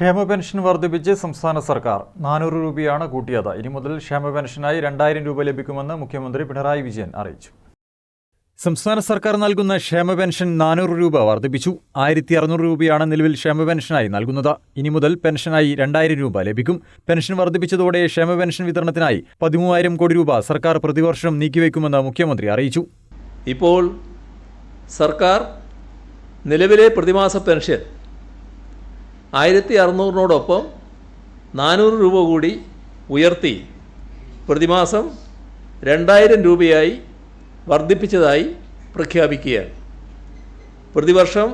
ക്ഷേമ പെൻഷൻ വർദ്ധിപ്പിച്ച് സംസ്ഥാന സർക്കാർ നാനൂറ് രൂപയാണ് കൂട്ടിയത്. ഇനി മുതൽ ക്ഷേമ പെൻഷനായി രണ്ടായിരം രൂപ ലഭിക്കുമെന്ന് മുഖ്യമന്ത്രി പിണറായി വിജയൻ അറിയിച്ചു. സംസ്ഥാന സർക്കാർ നൽകുന്ന ക്ഷേമ പെൻഷൻ നാനൂറ് രൂപ വർദ്ധിപ്പിച്ചു. ആയിരത്തി അറുന്നൂറ് രൂപയാണ് നിലവിൽ ക്ഷേമ പെൻഷനായി നൽകുന്നത്. ഇനി മുതൽ പെൻഷനായി രണ്ടായിരം രൂപ ലഭിക്കും. പെൻഷൻ വർദ്ധിപ്പിച്ചതോടെ ക്ഷേമ പെൻഷൻ വിതരണത്തിനായി പതിമൂവായിരം കോടി രൂപ സർക്കാർ പ്രതിവർഷം നീക്കിവെക്കുമെന്ന് മുഖ്യമന്ത്രി അറിയിച്ചു. ഇപ്പോൾ സർക്കാർ നിലവിലെ പ്രതിമാസ പെൻഷൻ ആയിരത്തി അറുന്നൂറിനോടൊപ്പം നാനൂറ് രൂപ കൂടി ഉയർത്തി പ്രതിമാസം രണ്ടായിരം രൂപയായി വർദ്ധിപ്പിച്ചതായി പ്രഖ്യാപിക്കുകയാണ്. പ്രതിവർഷം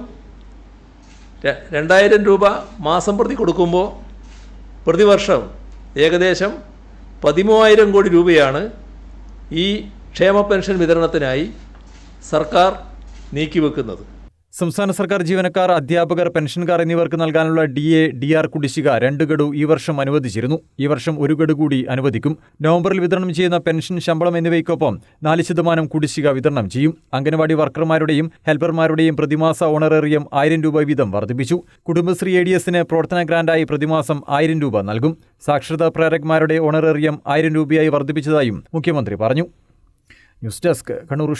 രണ്ടായിരം രൂപ മാസം പ്രതി കൊടുക്കുമ്പോൾ പ്രതിവർഷം ഏകദേശം പതിമൂവായിരം കോടി രൂപയാണ് ഈ ക്ഷേമ പെൻഷൻ വിതരണത്തിനായി സർക്കാർ നീക്കിവെക്കുന്നത്. സംസ്ഥാന സർക്കാർ ജീവനക്കാർ അധ്യാപകർ പെൻഷൻകാർ എന്നിവർക്ക് നൽകാനുള്ള ഡി എ ഡി ആർ കുടിശ്ശിക രണ്ട് ഗഡു ഈ വർഷം അനുവദിച്ചിരുന്നു. ഈ വർഷം ഒരു ഗഡു കൂടി അനുവദിക്കും. നവംബറിൽ വിതരണം ചെയ്യുന്ന പെൻഷൻ ശമ്പളം എന്നിവയ്ക്കൊപ്പം നാല് ശതമാനം കുടിശ്ശിക വിതരണം ചെയ്യും. അംഗനവാടി വർക്കർമാരുടെയും ഹെൽപ്പർമാരുടെയും പ്രതിമാസ ഓണറേറിയം ആയിരം രൂപ വീതം വർദ്ധിപ്പിച്ചു. കുടുംബശ്രീ എ ഡി എസിന് പ്രവർത്തന ഗ്രാന്റായി പ്രതിമാസം ആയിരം രൂപ നൽകും. സാക്ഷരതാ പ്രേരകന്മാരുടെ ഓണറേറിയം ആയിരം രൂപയായി വർദ്ധിപ്പിച്ചതായും മുഖ്യമന്ത്രി പറഞ്ഞു. News desk Kannur